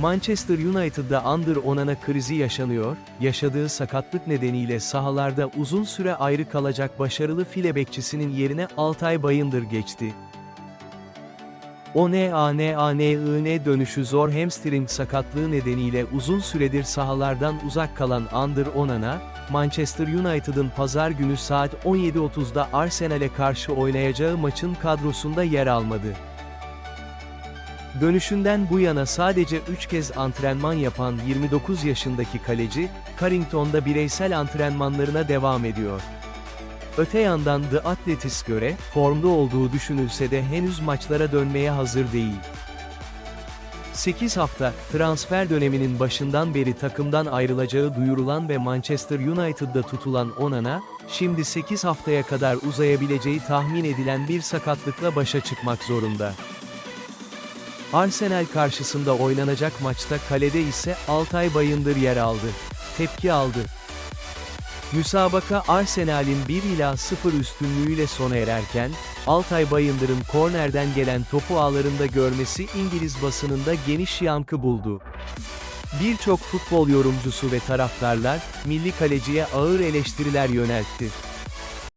Manchester United'da Under Onana krizi yaşanıyor, yaşadığı sakatlık nedeniyle sahalarda uzun süre ayrı kalacak başarılı file bekçisinin yerine Altay Bayındır geçti. ONANANIN dönüşü zor hamstring sakatlığı nedeniyle uzun süredir sahalardan uzak kalan Under Onana, Manchester United'ın pazar günü saat 17.30'da Arsenal'e karşı oynayacağı maçın kadrosunda yer almadı. Dönüşünden bu yana sadece 3 kez antrenman yapan 29 yaşındaki kaleci, Carrington'da bireysel antrenmanlarına devam ediyor. Öte yandan The Athletic'e göre, formda olduğu düşünülse de henüz maçlara dönmeye hazır değil. 8 hafta, transfer döneminin başından beri takımdan ayrılacağı duyurulan ve Manchester United'da tutulan Onana, şimdi 8 haftaya kadar uzayabileceği tahmin edilen bir sakatlıkla başa çıkmak zorunda. Arsenal karşısında oynanacak maçta kalede ise Altay Bayındır yer aldı. Tepki aldı. Müsabaka Arsenal'in 1 ila 0 üstünlüğüyle sona ererken, Altay Bayındır'ın kornerden gelen topu ağlarında görmesi İngiliz basınında geniş yankı buldu. Birçok futbol yorumcusu ve taraftarlar, milli kaleciye ağır eleştiriler yöneltti.